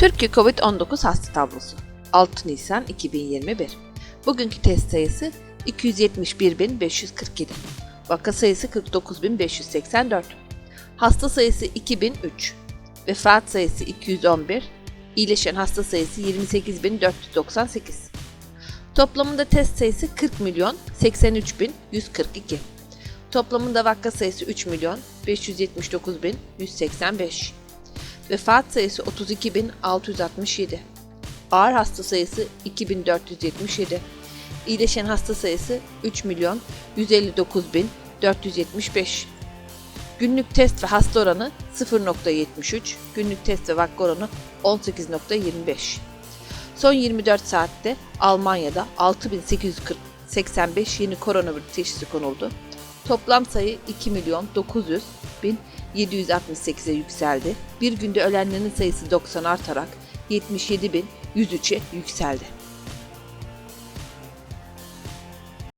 Türkiye Covid-19 hasta tablosu. 6 Nisan 2021 Bugünkü test sayısı 271.547 Vaka sayısı 49.584 Hasta sayısı 2003 Vefat sayısı 211 İyileşen hasta sayısı 28.498 Toplamında test sayısı 40 milyon 83.142 Toplamında vaka sayısı 3 milyon 579.185 Vefat sayısı 32.667. Ağır hasta sayısı 2477. İyileşen hasta sayısı 3 milyon 159.475. Günlük test ve hasta oranı 0.73, günlük test ve vaka oranı 18.25. Son 24 saatte Almanya'da 6885 yeni koronavirüs teşhisi konuldu. Toplam sayı 2 milyon 900 bin 768'e yükseldi. Bir günde ölenlerin sayısı 90 artarak 77.103'e yükseldi.